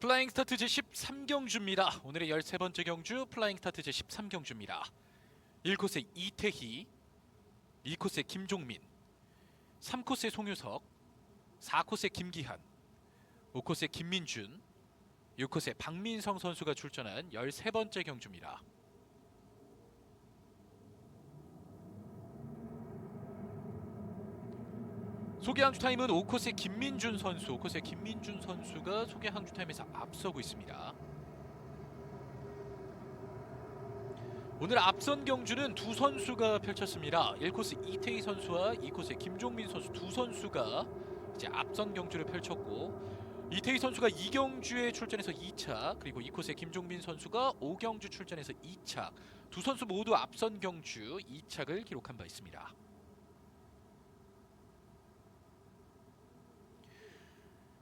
플라잉 스타트 제13경주입니다. 오늘의 13번째 경주 플라잉 스타트 제13경주입니다. 1코스의 이태희, 2코스의 김종민, 3코스의 송유석, 4코스의 김기한, 5코스의 김민준, 6코스의 박민성 선수가 출전한 13번째 경주입니다. 소개 항주 타임은 5코스의 김민준 선수, 5코스의 김민준 선수가 소개 항주 타임에서 앞서고 있습니다. 오늘 앞선 경주는 두 선수가 펼쳤습니다. 1코스 이태희 선수와 2코스의 김종민 선수 두 선수가 이제 앞선 경주를 펼쳤고 이태희 선수가 2경주에 출전해서 2차 그리고 2코스의 김종민 선수가 5경주 출전해서 2차 두 선수 모두 앞선 경주 2착을 기록한 바 있습니다.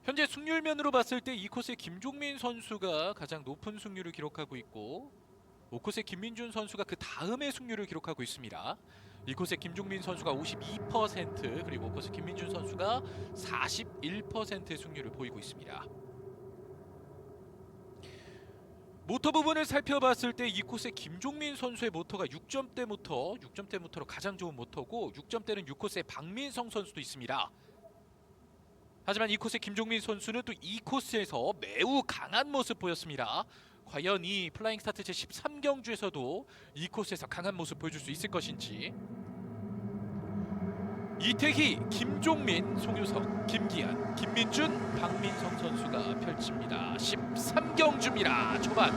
현재 승률면으로 봤을 때 2코스의 김종민 선수가 가장 높은 승률을 기록하고 있고 5코스의 김민준 선수가 그 다음에 승률을 기록하고 있습니다. 2코스의 김종민 선수가 52% 그리고 5코스 김민준 선수가 41%의 승률을 보이고 있습니다. 모터 부분을 살펴봤을 때 2코스의 김종민 선수의 모터가 6점대 모터, 6점대 모터로 가장 좋은 모터고 6점대는 6코스의 박민성 선수도 있습니다. 하지만 이 코스의 김종민 선수는 또 이 코스에서 매우 강한 모습 보였습니다. 과연 이 플라잉 스타트 제 13경주에서도 이 코스에서 강한 모습 보여줄 수 있을 것인지 이태희, 김종민, 송유석, 김기한, 김민준, 박민성 선수가 펼칩니다. 13경주입니다. 초반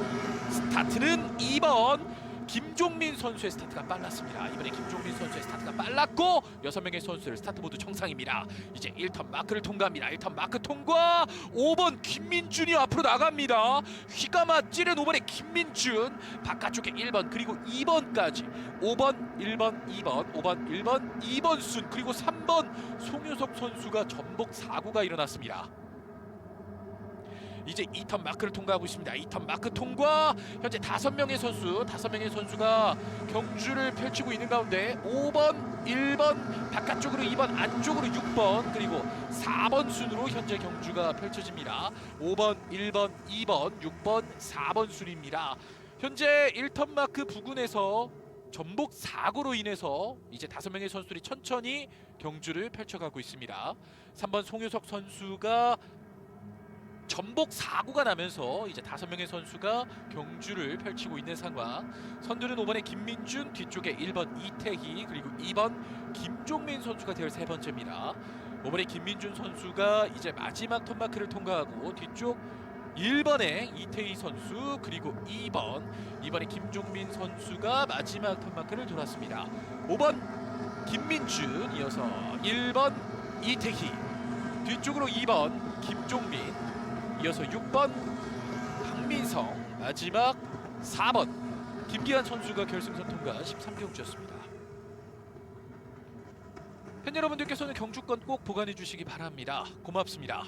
스타트는 2번 김종민 선수의 스타트가 빨랐습니다. 이번에 김종민 빨랐고 여섯 명의 선수들 스타트 모두 정상입니다. 이제 1턴 마크를 통과합니다. 1턴 마크 통과. 5번 김민준이 앞으로 나갑니다. 휘가마 찌른 5번의 김민준 바깥쪽에 1번 그리고 2번까지 5번, 1번, 2번, 5번, 1번, 2번 순 그리고 3번 송유석 선수가 전복 사고가 일어났습니다. 이제 2턴 마크를 통과하고 있습니다. 2턴 마크 통과. 현재 다섯 명의 선수, 다섯 명의 선수가 경주를 펼치고 있는 가운데 5번, 1번 바깥쪽으로 2번, 안쪽으로 6번 그리고 4번 순으로 현재 경주가 펼쳐집니다. 5번, 1번, 2번, 6번, 4번 순입니다. 현재 1턴 마크 부근에서 전복 사고로 인해서 이제 다섯 명의 선수들이 천천히 경주를 펼쳐가고 있습니다. 3번 송유석 선수가 전복 사고가 나면서 이제 다섯 명의 선수가 경주를 펼치고 있는 상황. 선두는 5번의 김민준, 뒤쪽에 1번 이태희 그리고 2번 김종민 선수가 되어 세 번째입니다. 5번의 김민준 선수가 이제 마지막 턴마크를 통과하고 뒤쪽 1번의 이태희 선수 그리고 2번 2번의 김종민 선수가 마지막 턴마크를 돌았습니다. 5번 김민준 이어서 1번 이태희 뒤쪽으로 2번 김종민 이어서 6번 박민성 마지막 4번 김기한 선수가 결승선 통과 13경주였습니다. 팬 여러분들께서는 경주권 꼭 보관해 주시기 바랍니다. 고맙습니다.